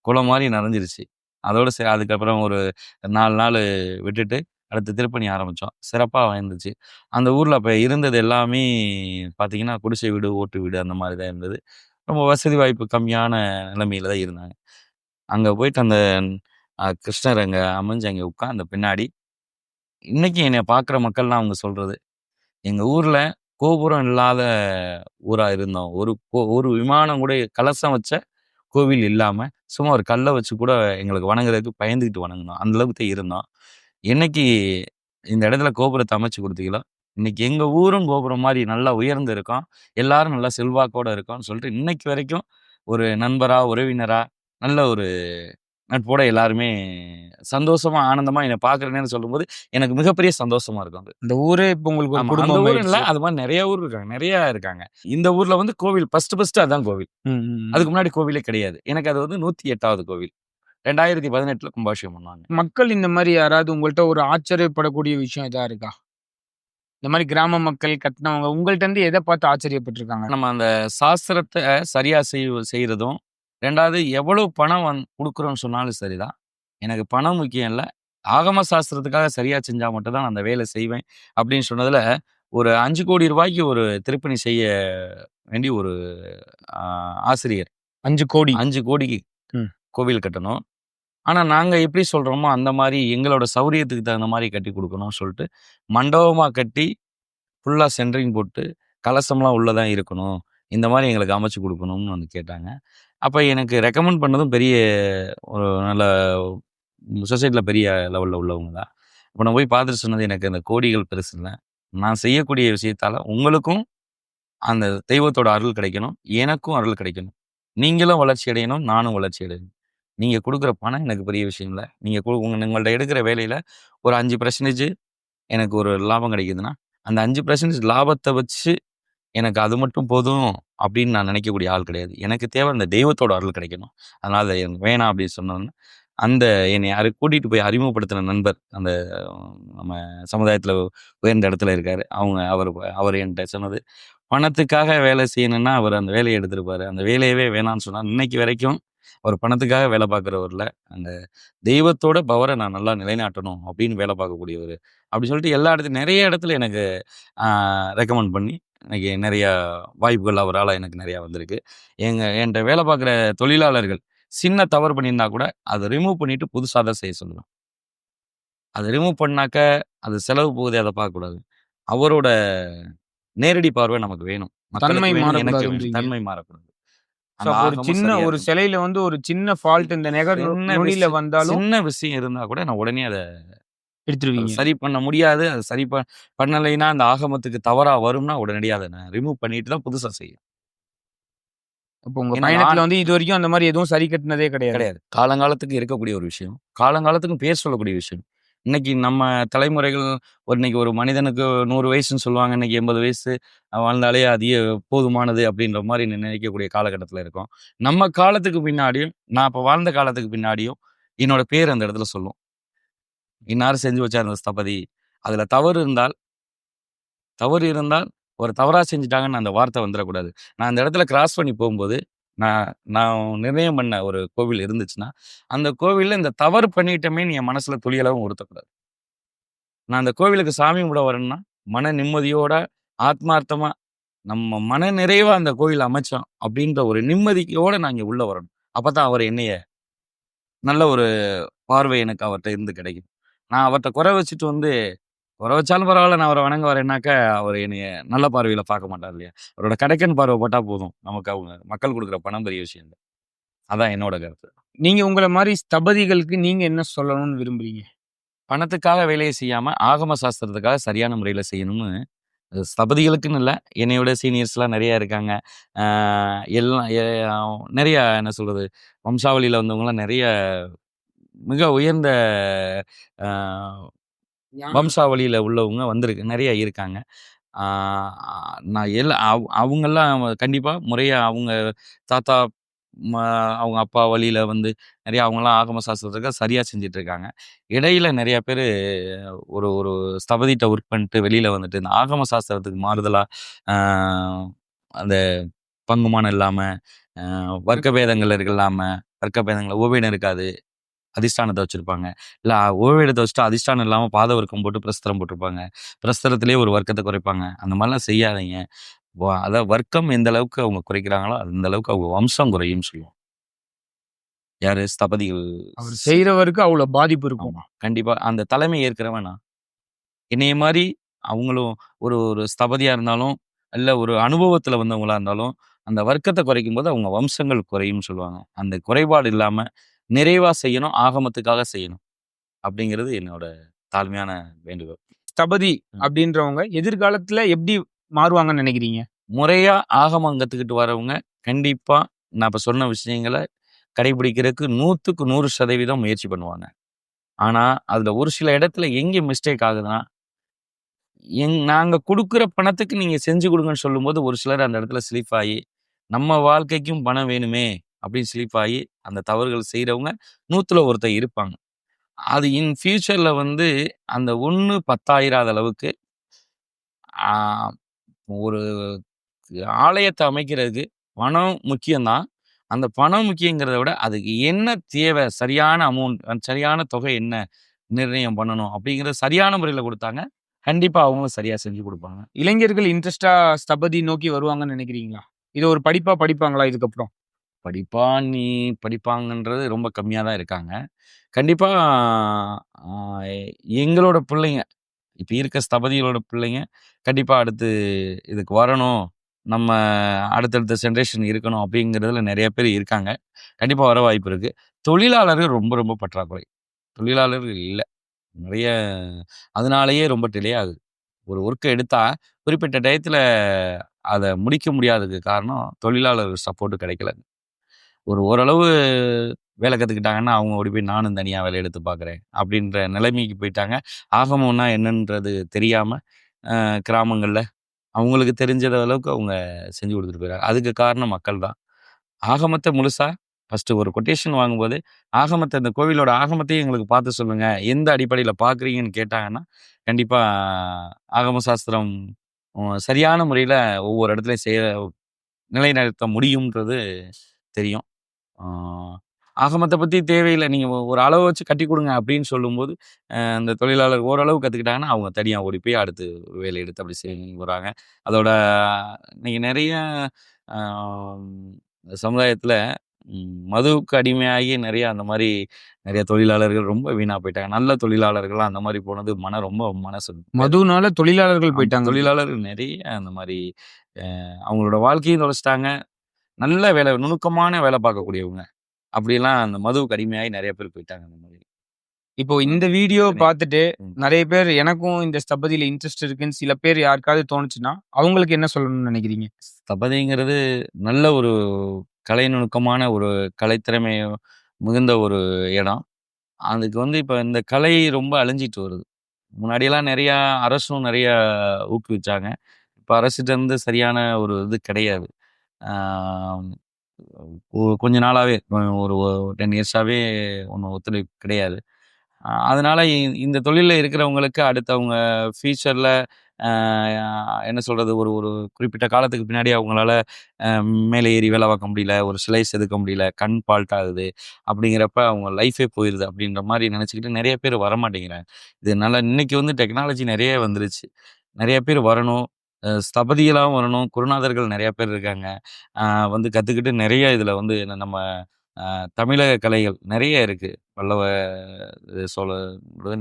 குளம் மாதிரி நிறைஞ்சிருச்சு அதோட சரி அதுக்கப்புறம் ஒரு நாலு நாள் விட்டுட்டு, அடுத்து திருப்பணி ஆரம்பித்தோம் சிறப்பாக வந்துச்சு. அந்த ஊரில் அப்போ இருந்தது எல்லாமே பார்த்தீங்கன்னா, குடிசை வீடு, ஓட்டு வீடு அந்த மாதிரி தான் இருந்தது. ரொம்ப வசதி வாய்ப்பு கம்மியான நிலைமையில தான் இருந்தாங்க. அங்க போயிட்டு அந்த அ கிருஷ்ணர் அங்க அமைஞ்சு அங்க உட்கார்ந்த பின்னாடி, இன்னைக்கு என்னைய பார்க்குற மக்கள்லாம் அவங்க சொல்றது, "எங்க ஊர்ல கோபுரம் இல்லாத ஊரா இருந்தோம். ஒரு கோ ஒரு விமானம் கூட கலசம் வச்ச கோவில் இல்லாம, சும்மா ஒரு கல்ல வச்சு கூட எங்களுக்கு வணங்குறதுக்கு பயந்துகிட்டு வணங்குனோம். அந்த அளவுக்கு தான் இருந்தோம். என்னைக்கு இந்த இடத்துல கோபுரத்த அமைச்சு குடுத்தீங்களோ, இன்னைக்கு எங்க ஊரும் கோபுரம் மாரி நல்லா உயர்ந்து இருக்கோம். எல்லாரும் நல்லா செல்வாக்கோட இருக்கோம்ன்னு சொல்லிட்டு, இன்னைக்கு வரைக்கும் ஒரு நண்பரா, உறவினரா, நல்ல ஒரு நட்போட எல்லாருமே சந்தோஷமா, ஆனந்தமா என்ன பார்க்குறேன்னு சொல்லும்போது, எனக்கு மிகப்பெரிய சந்தோஷமா இருக்கும் அது. அந்த ஊரே இப்ப உங்களுக்கு குடும்பம் ஊர் இல்ல. அது மாரி நெறைய ஊர் இருக்காங்க. நெறைய இருக்காங்க. இந்த ஊர்ல வந்து கோவில் ஃபர்ஸ்ட் ஃபர்ஸ்ட் அதான் கோவில். அதுக்கு முன்னாடி கோவிலே கிடையாது. எனக்கு அது வந்து 108வது கோவில். 2018ல கும்பாபிஷேகம் பண்ணுவாங்க. மக்கள் இந்த மாரி யாராவது உங்கள்ட்ட ஒரு ஆச்சரியப்படக்கூடிய விஷயம் எதா இருக்கா? இந்த மாரி கிராம மக்கள் கட்டுனவங்க உங்கள்ட்ட இருந்து எத பார்த்து ஆச்சரியப்பட்டுருக்காங்க? நம்ம அந்த சாஸ்திரத்த சரியா செய் செய்றதும், 2வது எவ்வளவு பணம் வந் குடுக்குறோம்னு சொன்னாலும் சரிதான். எனக்கு பணம் முக்கியம் இல்ல. ஆகம சாஸ்திரத்துக்காக சரியா செஞ்சா மட்டும் தான் நான் அந்த வேலை செய்வேன். அப்படின்னு சொன்னதுல, ஒரு ரூ. 5,00,00,000 ஒரு திருப்பணி செய்ய வேண்டி ஒரு ஆசிரியர். 5 கோடி. 5 கோடிக்கு. கோவில் கட்டணும். ஆனால் நாங்கள் எப்படி சொல்கிறோமோ அந்த மாதிரி எங்களோட சௌரியத்துக்கு தகுந்த மாதிரி கட்டி கொடுக்கணும்னு சொல்லிட்டு மண்டபமாக கட்டி, ஃபுல்லாக சென்ட்ரிங் போட்டு, கலசம்லாம் உள்ளே தான் இருக்கணும். இந்த மாதிரி எங்களுக்கு அமைச்சு கொடுக்கணும்னு வந்து கேட்டாங்க. அப்போ எனக்கு ரெக்கமெண்ட் பண்ணதும் பெரிய ஒரு நல்ல சொசைட்டியில் பெரிய லெவலில் உள்ளவங்க தான். இப்போ நான் போய் பார்த்துட்டு சொன்னது, "எனக்கு அந்த கோடிகள் பெருசு இல்லை நான் செய்யக்கூடிய விஷயத்தால் உங்களுக்கும் அந்த தெய்வத்தோட அருள் கிடைக்கணும். எனக்கும் அருள் கிடைக்கணும். நீங்களும் வளர்ச்சி அடையணும். நானும் வளர்ச்சி அடையணும். நீங்கள் கொடுக்குற பணம் எனக்கு பெரிய விஷயம் இல்லை நீங்கள் கு உங்கள் உங்கள்ட்ட எடுக்கிற வேலையில் ஒரு அஞ்சு பர்சன்டேஜ் எனக்கு ஒரு லாபம் கிடைக்குதுன்னா, அந்த அஞ்சு பர்சன்டேஜ் லாபத்தை வச்சு எனக்கு அது மட்டும் போதும் அப்படின்னு நான் நினைக்கக்கூடிய ஆள் கிடையாது. எனக்கு தேவை அந்த தெய்வத்தோட அருள் கிடைக்கணும். அதனால் எனக்கு வேணாம் அப்படின்னு சொன்னோனே, அந்த என்னை யாரு கூட்டிகிட்டு போய் அறிமுகப்படுத்தின நண்பர், அந்த நம்ம சமுதாயத்தில் உயர்ந்த இடத்துல இருக்கார் அவங்க அவர் அவர் என்கிட்ட சொன்னது, "பணத்துக்காக வேலை செய்யணும்னா, அவர் அந்த வேலையை எடுத்துருப்பார் அந்த வேலையவே வேணான்னு சொன்னால் இன்னைக்கு வரைக்கும் அவர் பணத்துக்காக வேலை பார்க்கிறவர் இல்ல. அந்த தெய்வத்தோட பவர நான் நல்லா நிலைநாட்டணும் அப்படின்னு வேலை பார்க்கக்கூடியவரு." அப்படி சொல்லிட்டு எல்லா இடத்துலயும் நெறைய இடத்துல எனக்கு ரெக்கமெண்ட் பண்ணி, இன்னைக்கு நெறைய வாய்ப்புகள் அவரால எனக்கு நெறையா வந்திருக்கு. எங்க என்ட்ட வேலை பார்க்குற தொழிலாளர்கள் சின்ன தவறு பண்ணியிருந்தா கூட, அத ரிமூவ் பண்ணிட்டு புதுசா தான் செய்ய சொல்லுவேன். அத ரிமூவ் பண்ணாக்க, அது செலவு போகுதே அத பார்க்கக்கூடாது. அவரோட நேரடி பார்வை நமக்கு வேணும். தன்மை எனக்கு. மாறக்கூடாதுன்றீங்க. தன்மை மாறக்கூடாது. ஒரு சின்ன ஒரு. சிலையில வந்து ஒரு சின்ன ஃபால்ட் இந்த நெகர் நுனியில வந்தாலும் சின்ன விஷயம் இருந்தா கூட நான் உடனே அத எடுத்துருவீங்க. சரி பண்ண முடியாது. அது சரி ப பண்ணலைன்னா, அந்த ஆகமத்துக்கு தவறா வரும்னா, உடனடியா அத நான் ரிமூவ் பண்ணிட்டு தான் புதுசா செய்யணும். அப்போ உங்க பயணத்துல வந்து இதுவரைக்கும் அந்த மாரி எதுவும் சரி கட்டுனதே கிடையாது. கிடையாது. காலங்காலத்துக்கு இருக்கக்கூடிய ஒரு விஷயம். காலங்காலத்துக்கும் பேர் சொல்லக்கூடிய விஷயம். இன்னைக்கு நம்ம தலைமுறைகள் ஒரு இன்னைக்கு ஒரு மனிதனுக்கு நூறு வயசுன்னு சொல்லுவாங்க. இன்னைக்கு 80 வயசு வாழ்ந்தாலே அதிக போதுமானது அப்படின்ற மாதிரி நினைக்கக்கூடிய காலகட்டத்தில் இருக்கும் நம்ம காலத்துக்கு பின்னாடியும், நான் இப்போ வாழ்ந்த காலத்துக்கு பின்னாடியும், என்னோட பேர் அந்த இடத்துல சொல்லும். இன்னார் செஞ்சு வச்சார் அந்த ஸ்தபதி. அதில் தவறு இருந்தால் தவறு இருந்தால், ஒரு தவறாக செஞ்சுட்டாங்கன்னு அந்த வார்த்தை வந்துடக்கூடாது நான் அந்த இடத்துல கிராஸ் பண்ணி போகும்போது, நான் நான் நிர்ணயம் பண்ண ஒரு கோவில் இருந்துச்சுன்னா, அந்த கோவிலில் இந்த தவறு பண்ணிட்டோமேன்னு என் மனசில் துளியளவும் உறுத்தக்கூடாது. நான் அந்த கோவிலுக்கு சாமி கும்பிட வரேன்னா, மன நிம்மதியோட, ஆத்மார்த்தமாக நம்ம மன நிறைவாக அந்த கோவில் அமைச்சோம் அப்படின்ற ஒரு நிம்மதியோடு நான் இங்கே உள்ளே வரணும். அப்போ தான் அவர் என்னைய நல்ல ஒரு பார்வை எனக்கு அவர்கிட்ட இருந்து கிடைக்கும். நான் அவர்ட்ட குறை வச்சுட்டு வந்து, குறை வச்சாலும் பரவாயில்ல நான் அவரை வணங்க வரேன்னாக்கா அவர் என்னைய நல்ல பார்வையில் பார்க்க மாட்டார் இல்லையா? அவரோட கடைக்கன் பார்வை பட்டா போதும். நமக்கு அவங்க மக்கள் கொடுக்குற பணம் பெரிய விஷயம் இல்லை அதான் என்னோட கருத்து. நீங்கள் உங்களை மாதிரி ஸ்தபதிகளுக்கு நீங்கள் என்ன சொல்லணும்னு விரும்புறீங்க? பணத்துக்காக வேலையை செய்யாமல் ஆகம சாஸ்திரத்துக்காக சரியான முறையில் செய்யணும்னு, ஸ்தபதிகளுக்குன்னு இல்லை என்னையோட சீனியர்ஸ்லாம் நிறையா இருக்காங்க. எல்லாம் நிறையா என்ன சொல்கிறது வம்சாவளியில் வந்தவங்களாம் நிறைய மிக உயர்ந்த வம்சாவளியில உள்ளவங்க வந்திருக்கு நெறைய இருக்காங்க. நான் எல்லா அவ் அவங்கலாம் கண்டிப்பா முறையா அவங்க தாத்தா, அவங்க அப்பா வழியில வந்து நெறைய அவங்கலாம் ஆகம சாஸ்திரத்துக்காக சரியா செஞ்சுட்டு இருக்காங்க. இடையில நெறைய பேரு ஒரு ஒரு ஸ்தபதிட்ட ஒர்க் பண்ணிட்டு வெளியில வந்துட்டு, இந்த ஆகம சாஸ்திரத்துக்கு மாறுதலா, அ அந்த பங்குமானம் இல்லாம, அ வர்க்க பேதங்கள் இல்லாம, வர்க்க பேதங்கள் ஓவேனம் இருக்காது. அதிஷ்டானத்த வச்சிருப்பாங்க. இல்ல ஓவேடத்த வச்சுட்டு அதிஷ்டானம் இல்லாம பாத வர்க்கம் போட்டு பிரஸ்தரம் போட்டிருப்பாங்க. பிரஸ்தரத்திலேயே ஒரு வர்க்கத்த குறைப்பாங்க. அந்த மாரிலாம் செய்யாதீங்க. அதாவது வர்க்கம் எந்த அளவுக்கு அவங்க குறைக்கிறாங்களோ, அந்த அளவுக்கு அவங்க வம்சம் குறையும்னு சொல்லுவோம். யாரு ஸ்தபதிகள் அவர் செய்யறவருக்கு அவ்வளவு பாதிப்பு இருக்கும் ஆமா கண்டிப்பா அந்த தலைமை ஏற்கிறவன் என்னைய மாதிரி அவங்களும் ஒரு ஒரு ஸ்தபதியா இருந்தாலும் இல்ல ஒரு அனுபவத்துல வந்தவங்களா இருந்தாலும் அந்த வர்க்கத்தை குறைக்கும் போது அவங்க வம்சங்கள் குறையும்னு சொல்லுவாங்க அந்த குறைபாடு இல்லாம நிறைவா செய்யணும் ஆகமத்துக்காக செய்யணும். அப்படிங்கிறது என்னோட தாழ்மையான வேண்டுகோள். ஸ்தபதி. அப்படின்றவங்க எதிர்காலத்துல எப்படி மாறுவாங்கன்னு நினைக்கிறீங்க? முறையா ஆகமம் கத்துக்கிட்டு வரவங்க கண்டிப்பா நான் இப்ப சொன்ன விஷயங்களை கடைபிடிக்கிறதுக்கு நூத்துக்கு நூறு சதவீதம் முயற்சி பண்ணுவாங்க. ஆனா அதுல ஒரு சில இடத்துல எங்க மிஸ்டேக் ஆகுதுன்னா எங் நாங்க கொடுக்குற பணத்துக்கு நீங்க செஞ்சு கொடுங்கன்னு சொல்லும்போது ஒரு சிலர் அந்த இடத்துல ஸ்லிப் ஆகி நம்ம வாழ்க்கைக்கும் பணம் வேணுமே அப்படின்னு ஸ்லீப் ஆகி அந்த தவறுகள் செய்கிறவங்க நூற்றுல ஒருத்தர் இருப்பாங்க. அது இன் ஃப்யூச்சரில் வந்து அந்த ஒன்று பத்தாயிராத அளவுக்கு ஒரு ஆலயத்தை அமைக்கிறதுக்கு பணம் முக்கியம்தான். அந்த பணம் முக்கியங்கிறத விட அதுக்கு என்ன தேவை சரியான அமௌண்ட் சரியான தொகை என்ன நிர்ணயம் பண்ணணும் அப்படிங்கிறத சரியான முறையில் கொடுத்தாங்க. கண்டிப்பாக அவங்களும் சரியாக செஞ்சு கொடுப்பாங்க. இளைஞர்கள் இன்ட்ரெஸ்டாக ஸ்தபதி நோக்கி வருவாங்கன்னு நினைக்கிறீங்களா? இது ஒரு படிப்பாக படிப்பாங்களா இதுக்கப்புறம்? படிப்பா நீ படிப்பாங்கன்றது ரொம்ப கம்மியாக தான் இருக்காங்க. கண்டிப்பாக எங்களோட பிள்ளைங்க இப்போ இருக்க ஸ்தபதிகளோட பிள்ளைங்க கண்டிப்பாக அடுத்து இதுக்கு வரணும். நம்ம அடுத்தடுத்த ஜென்ரேஷன் இருக்கணும் அப்படிங்கிறதுல நிறைய பேர் இருக்காங்க. கண்டிப்பாக வர வாய்ப்பு இருக்குது தொழிலாளர்கள் ரொம்ப ரொம்ப பற்றாக்குறை. தொழிலாளர்கள் இல்லை. நிறைய அதனாலேயே ரொம்ப டிலே ஆகுது. ஒரு ஒர்க்கை எடுத்தால் குறிப்பிட்ட டயத்தில் அதை முடிக்க முடியாததுக்கு காரணம் தொழிலாளர் சப்போர்ட் கிடைக்கல. ஒரு ஓரளவு வேலை கற்றுக்கிட்டாங்கன்னா அவங்க ஓடி போய் நானும் தனியாக வேலை எடுத்து பார்க்குறேன் அப்படின்ற நிலைமைக்கு போயிட்டாங்க. ஆகமம்னா என்னன்றது தெரியாமல் கிராமங்களில் அவங்களுக்கு தெரிஞ்சத அளவுக்கு அவங்க செஞ்சு கொடுத்துட்டு போயிறாங்க. அதுக்கு காரணம் மக்கள் தான். ஆகமத்தை முழுசா ஃபஸ்ட்டு ஒரு கொட்டேஷன் வாங்கும்போது ஆகமத்தை இந்த கோவிலோட ஆகமத்தையும் எங்களுக்கு பார்த்து சொல்லுங்கள் எந்த அடிப்படையில் பார்க்குறீங்கன்னு கேட்டாங்கன்னா கண்டிப்பாக ஆகம சாஸ்திரம் சரியான முறையில் ஒவ்வொரு இடத்துலையும் செய்ய நிலைநிறுத்த முடியுன்றது தெரியும். ஆஹ் ஆகமத்தை பற்றி தேவையில்லை. நீங்கள் ஒரு அளவை வச்சு கட்டி கொடுங்க அப்படின்னு சொல்லும்போது அந்த தொழிலாளர் ஓரளவு கற்றுக்கிட்டாங்கன்னா அவங்க தனியாக ஓடி போய் அடுத்து வேலை எடுத்து அப்படி செய்ய வராங்க அதோட இன்னைக்கு நிறைய சமுதாயத்தில் மதுவுக்கு அடிமையாகி நிறைய அந்த மாதிரி நிறைய தொழிலாளர்கள் ரொம்ப வீணாக போயிட்டாங்க. நல்ல தொழிலாளர்கள்லாம் அந்த மாதிரி போனது மன ரொம்ப மனசு மதுனால தொழிலாளர்கள் போயிட்டாங்க. தொழிலாளர்கள் நிறைய அந்த மாதிரி அவங்களோட வாழ்க்கையும் தொலைச்சிட்டாங்க. நல்ல வேலை நுணுக்கமான வேலை பார்க்கக்கூடியவங்க. அப்படிலாம் அந்த மதுவுக்கு அடிமையாகி நிறைய பேர் போயிட்டாங்க அந்த மாதிரி. இப்போ இந்த வீடியோ பார்த்துட்டு. நிறைய பேர் எனக்கும் இந்த ஸ்தபதியில இன்ட்ரெஸ்ட் இருக்குன்னு சில பேர் யாருக்காவது தோணுச்சுன்னா அவங்களுக்கு என்ன சொல்லணும்னு நினைக்கிறீங்க? ஸ்தபதிங்கிறது நல்ல ஒரு கலை நுணுக்கமான ஒரு கலைத்திறமை மிகுந்த ஒரு இடம். அதுக்கு வந்து இப்போ இந்த கலை ரொம்ப அழிஞ்சிட்டு வருது. முன்னாடியெல்லாம் நிறையா அரசும் நிறைய ஊக்குவிச்சாங்க. இப்போ அரசிட்ட இருந்து சரியான ஒரு இது கிடையாது. கொஞ்ச நாளாகவே ஒரு டென் இயர்ஸாகவே ஒன்றும் ஒத்துழைப்பு கிடையாது. அதனால் இ- இந்த தொழிலில் இருக்கிறவங்களுக்கு அடுத்தவங்க ஃபியூச்சரில் என்ன சொல்கிறது ஒரு ஒரு குறிப்பிட்ட காலத்துக்கு பின்னாடி அவங்களால மேலே ஏறி வேலை பார்க்க முடியல ஒரு சிலை செதுக்க முடியல கண் ஃபால்ட் ஆகுது அப்படிங்கிறப்ப அவங்க லைஃபே போயிடுது அப்படின்ற மாதிரி நினச்சிக்கிட்டு நிறைய பேர் வர மாட்டேங்கிறாங்க இன்றைக்கி வந்து டெக்னாலஜி நிறைய வந்துருச்சு. நிறைய பேர் வரணும் ஸ்தபதிகளாகவும் வரணும். குருநாதர்கள் நிறைய பேர் இருக்காங்க. வந்து கற்றுக்கிட்டு நிறைய இதில் வந்து நம்ம தமிழக கலைகள் நிறைய இருக்கு. பல்லவ சோழ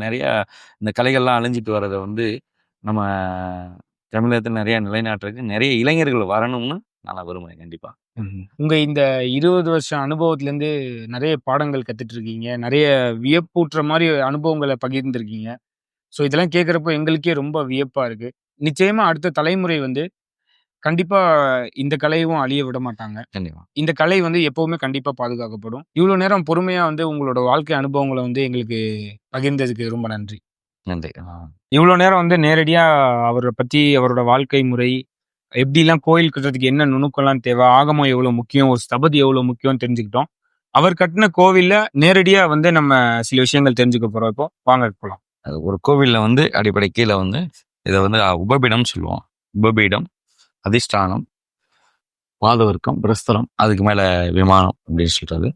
நிறையா இந்த கலைகள்லாம் அழிஞ்சிட்டு வர்றதை வந்து நம்ம தமிழகத்தில் நிறையா நிலைநாட்டுறதுக்கு நிறைய இளைஞர்கள் வரணும்னு நான் விரும்புகிறேன் கண்டிப்பாக உங்கள் இந்த இருபது வருஷம் அனுபவத்துலேருந்து நிறைய பாடங்கள் கற்றுட்டு இருக்கீங்க நிறைய வியப்பூட்டுற மாதிரி அனுபவங்களை பகிர்ந்துருக்கீங்க. ஸோ இதெல்லாம் கேட்குறப்போ எங்களுக்கே ரொம்ப வியப்பாக இருக்குது நிச்சயமா அடுத்த தலைமுறை வந்து கண்டிப்பா இந்த கலையும் அழிய விட மாட்டாங்க. கண்டிப்பா. இந்த கலை வந்து எப்பவுமே கண்டிப்பா பாதுகாக்கப்படும். இவ்வளவு நேரம் பொறுமையா வந்து உங்களோட வாழ்க்கை அனுபவங்களை வந்து எங்களுக்கு பகிர்ந்ததுக்கு ரொம்ப நன்றி. நன்றி. இவ்வளோ நேரம் வந்து நேரடியா அவரை பத்தி அவரோட வாழ்க்கை முறை எப்படிலாம் கோயில் கட்டுறதுக்கு என்ன நுணுக்கம்லாம் தேவை ஆகமம் எவ்வளவு முக்கியம் ஒரு ஸ்தபதி எவ்வளவு முக்கியம் தெரிஞ்சுக்கிட்டோம். அவர் கட்டின கோவில்ல நேரடியா வந்து நம்ம சில விஷயங்கள் தெரிஞ்சுக்க போறோம் இப்போ. வாங்க அது ஒரு கோவிலில் வந்து அடிப்படை கீழே வந்து இதை வந்து உபபீடம் சொல்லுவோம். உபபீடம் அதிஷ்டானம் பாதவர்க்கம் பிரஸ்தலம் அதுக்கு மேலே விமானம் அப்படின்னு சொல்கிறது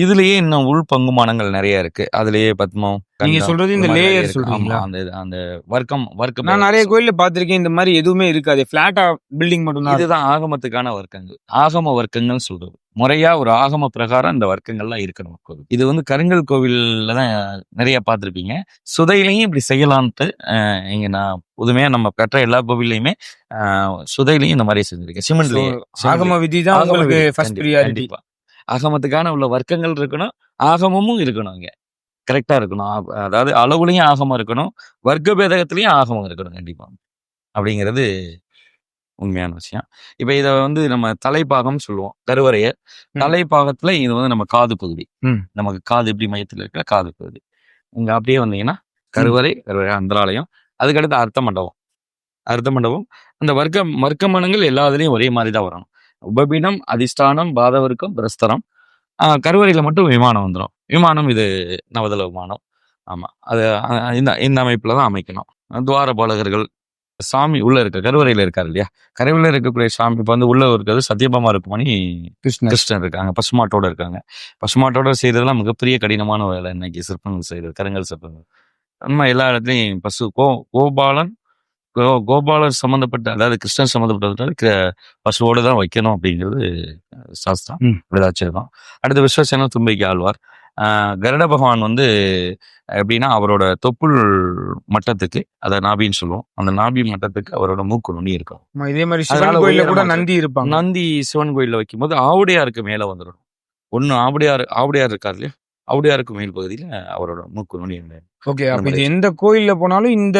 இதுலயே இன்னும் உள் பங்குமானங்கள் நிறைய இருக்கு. அதுலயே பத்மம் நீங்க சொல்றது இந்த லேயர் சொல்றீங்களா? அந்த அந்த வர்க்கம் வர்க்க நான் நிறைய கோயில்ல பாத்திருக்கேன். இந்த மாதிரி எதுவுமே இருக்காது. பிளாட்டா பில்டிங் மட்டும் தான் இதுதான் ஆகமத்துக்கான வர்க்கங்கள். ஆகம வர்க்கங்கள் சொல்றது. முறையா ஒரு ஆகம பிரகாரம் இந்த வர்க்கங்கள்லாம் இருக்கணும். கோவில் இது வந்து கருங்கல் கோவில்ல தான் நிறைய பார்த்திருப்பீங்க சுதையிலையும் இப்படி செய்யலான்ட்டு ஆஹ் இங்க நான் புதுமையா நம்ம பெற்ற எல்லா கோவில்லையுமே ஆஹ் சுதையிலையும் இந்த மாதிரி செஞ்சிருக்கேன். சிமெண்ட்லயே ஆகம விதி தான் உங்களுக்கு ஃபர்ஸ்ட் ப்ரியாரிட்டி. ஆகமத்துக்கான உள்ள வர்க்கங்கள் இருக்கணும் ஆகமமும் இருக்கணும் இங்க கரெக்டா இருக்கணும். அதாவது அளவுலயும் ஆகமம் இருக்கணும் வர்க்க பேதகத்திலயும் ஆகமம் இருக்கணும் கண்டிப்பா. அப்படிங்கிறது உண்மையான விஷயம். இப்ப இத வந்து நம்ம தலைப்பாகம் சொல்லுவோம் கருவறைய. தலைப்பாகத்துல இது வந்து நம்ம காது பகுதி. ம். நமக்கு காது இப்படி மையத்துல இருக்கிற காது பகுதி. இங்க அப்படியே வந்தீங்கன்னா கருவறை கருவறை அந்தராலயம் அதுக்கடுத்து அர்த்த மண்டபம் அர்த்த மண்டபம் அந்த வர்க்க வர்க்க மனங்கள் எல்லா இதுலயும் ஒரே மாதிரி தான் வரணும். உபபீடம் அதிஷ்டானம் பாதவர்க்கம் பிரஸ்தரம். கருவறையில மட்டும் விமானம் வந்துடும் விமானம் இது நவதள விமானம். ஆமா. அது இந்த இந்த அமைப்புல தான் அமைக்கணும். துவார பாலகர்கள் சாமி உள்ள இருக்க கருவறையில இருக்காரு இல்லையா? கருவறையில இருக்கக்கூடிய சாமி இப்ப வந்து உள்ள இருக்கிறது சத்யபாமா இருக்குமணி கிருஷ்ணர். கிருஷ்ணன் இருக்காங்க. பசுமாட்டோட இருக்காங்க. பசுமாட்டோட செய்யறதுலாம் மிகப்பெரிய கடினமான வேலை இன்னைக்கு சிற்பங்கள் செய்யறது கருங்கல் சிற்பங்கள். நம்ம எல்லா இடத்துலையும் பசு கோ கோபாலன் கோ கோபாலர் சம்மந்தப்பட்ட அதாவது கிருஷ்ணன் சம்மந்தப்பட்டது பசுவோடு தான் வைக்கணும் அப்படிங்கிறது சாஸ்திரம். ம். விதாச்சிருக்கோம் அடுத்து விஸ்வசேனம் தும்பிக்கை ஆழ்வார். கருட பகவான் வந்து எப்படின்னா அவரோட தொப்புள் மட்டத்துக்கு அதை நாபின்னு சொல்லுவோம். அந்த நாபி மட்டத்துக்கு அவரோட மூக்கு நுனி இருக்கும். இதே மாதிரி சிவன் கோயில்ல கூட நந்தி இருப்பாங்க. நந்தி சிவன் கோயில்ல வைக்கும்போது ஆவுடையாருக்கு மேல வந்துடும் ஒண்ணு ஆவுடையார் ஆவுடையார் இருக்கார் இல்லையா? ஆவுடையாருக்கு மேல் பகுதியில அவரோட மூக்கு நுனி. ஓகே அப்ப இது எந்த கோயில்ல போனாலும் இந்த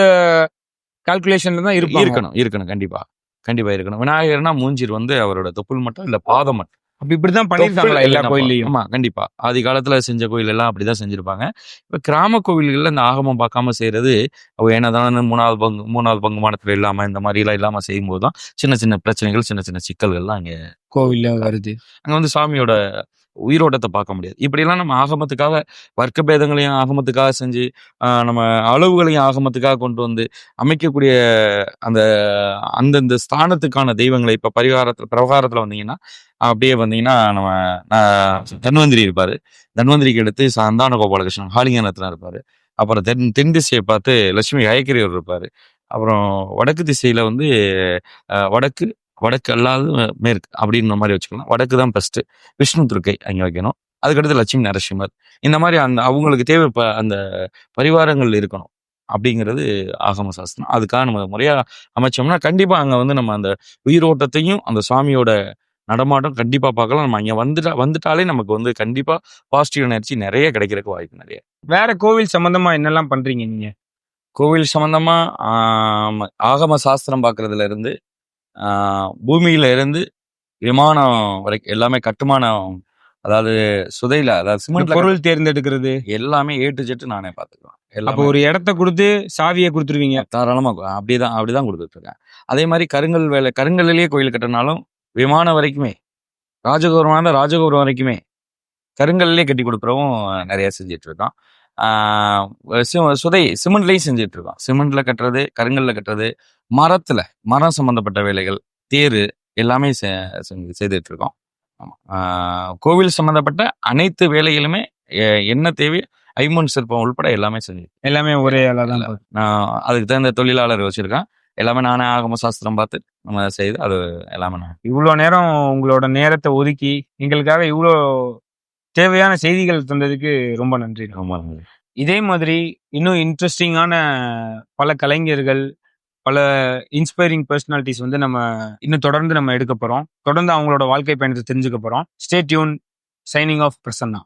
கால்குலேஷன்ல தான் இருப்பாங்க. இருக்கணும் இருக்கணும். கண்டிப்பா. கண்டிப்பா இருக்கணும். விநாயகர்னா மூஞ்சிர் வந்து அவரோட தொப்புள் மட்டும் இல்ல பாதம் மட்டும். அப்ப இப்படிதான் பண்ணிருக்காங்களா எல்லா கோயில்லையும்? ஆமா கண்டிப்பா. ஆதி காலத்துல செஞ்ச கோயில் எல்லாம் அப்படிதான் செஞ்சிருப்பாங்க. இப்ப கிராம கோவில்கள்ல இந்த ஆகமம் பார்க்காம செய்யறது அவ என்னதான் மூணாவது பங்கு மூணாவது பங்குமானத்துல இல்லாம இந்த மாதிரி எல்லாம் இல்லாம செய்யும் போதுதான் சின்ன சின்ன பிரச்சனைகள் சின்ன சின்ன சிக்கல்கள்லாம் அங்க கோவில்ல வருது. அங்க வந்து சாமியோட உயிரோட்டத்தை பார்க்க முடியாது. இப்படியெல்லாம் நம்ம ஆகமத்துக்காக வர்க்க பேதங்களையும் ஆகமத்துக்காக செஞ்சு நம்ம அளவுகளையும் ஆகமத்துக்காக கொண்டு வந்து அமைக்கக்கூடிய அந்த அந்தந்த ஸ்தானத்துக்கான தெய்வங்களை இப்போ பரிகாரத்தில் பிரகாரத்தில் வந்தீங்கன்னா அப்படியே வந்தீங்கன்னா நம்ம தன்வந்திரி இருப்பார். தன்வந்திரிக்கு எடுத்து சந்தான கோபாலகிருஷ்ணன் ஹாலிங்கனத்தில் இருப்பார். அப்புறம் தென் தென் திசையை பார்த்து லட்சுமி அயக்கிரியர் இருப்பார். அப்புறம் வடக்கு திசையில் வந்து வடக்கு வடக்கு அல்லாது மேற்கு அப்படின்ற மாதிரி வச்சுக்கலாம். வடக்கு தான் பெஸ்ட் விஷ்ணு துர்க்கை அங்க வைக்கணும். அதுக்கடுத்து லட்சுமி நரசிம்மர். இந்த மாதிரி அந்த அவங்களுக்கு தேவை ப- அந்த பரிவாரங்கள் இருக்கணும் அப்படிங்கிறது ஆகம சாஸ்திரம். அதுக்காக நம்ம முறையா அமைச்சோம்னா கண்டிப்பா அங்க வந்து நம்ம அந்த உயிரோட்டத்தையும் அந்த சுவாமியோட நடமாட்டம் கண்டிப்பா பார்க்கலாம். நம்ம அங்க வந்துட்டா வந்துட்டாலே நமக்கு வந்து கண்டிப்பா பாசிட்டிவ் எனர்ஜி நிறைய கிடைக்கிறதுக்கு வாய்ப்பு நிறைய. வேற கோவில் சம்பந்தமா என்னெல்லாம் பண்றீங்க நீங்க? கோவில் சம்பந்தமா ஆம், ஆகம சாஸ்திரம் பார்க்கறதுல இருந்து பூமியில இருந்து விமானம் வரைக்கும் எல்லாமே கட்டுமானம் அதாவது சுதையில அதாவது இந்த சிமெண்ட்ல பொருள் தேர்ந்தெடுக்கிறது? எல்லாமே ஏ டு நானே பார்த்துக்குவேன் அப்ப ஒரு இடத்த கொடுத்து சாவியை கொடுத்துருவீங்க. தாராளமா அப்படிதான் அப்படிதான் கொடுத்துட்டு இருக்கேன் அதே மாதிரி கருங்கல் வேலை கருங்கல்லையே கோயில் கட்டினாலும் விமானம் வரைக்குமே ராஜகோபுரமான ராஜகோபுரம் வரைக்குமே கருங்கல்லே கட்டி கொடுக்குறவும் நிறைய செஞ்சுட்டு இருக்கோம் சுதை சிமெண்ட்லயும் செஞ்சுட்டு இருக்கோம் சிமெண்ட்ல கட்டுறது கருங்கல்ல கட்டுறது மரத்துல மரம் சம்பந்தப்பட்ட வேலைகள் தேரு எல்லாமே செய்துட்டு இருக்கோம் கோவில் சம்பந்தப்பட்ட அனைத்து வேலைகளுமே என்ன தேவையோ ஐம்பொன் சிற்பம் உள்பட எல்லாமே செஞ்சு எல்லாமே ஒரே. நான் அதுக்கு தகுந்த தொழிலாளர் வச்சிருக்கேன். எல்லாமே நானே ஆகம சாஸ்திரம் பார்த்து நம்ம செய்து அது எல்லாமே நான் இவ்வளவு நேரம் உங்களோட நேரத்தை ஒதுக்கி எங்களுக்காக இவ்வளோ தேவையான செய்திகள் தந்ததுக்கு ரொம்ப நன்றி. ரொம்ப நன்றி. இதே மாதிரி இன்னும் இன்ட்ரெஸ்டிங்கான பல கலைஞர்கள் பல இன்ஸ்பைரிங் பர்சனாலிட்டிஸ் வந்து நம்ம இன்னும் தொடர்ந்து நம்ம எடுக்க போறோம். தொடர்ந்து அவங்களோட வாழ்க்கை பயணத்தை தெரிஞ்சுக்க போறோம். Stay tuned signing off Prasanna.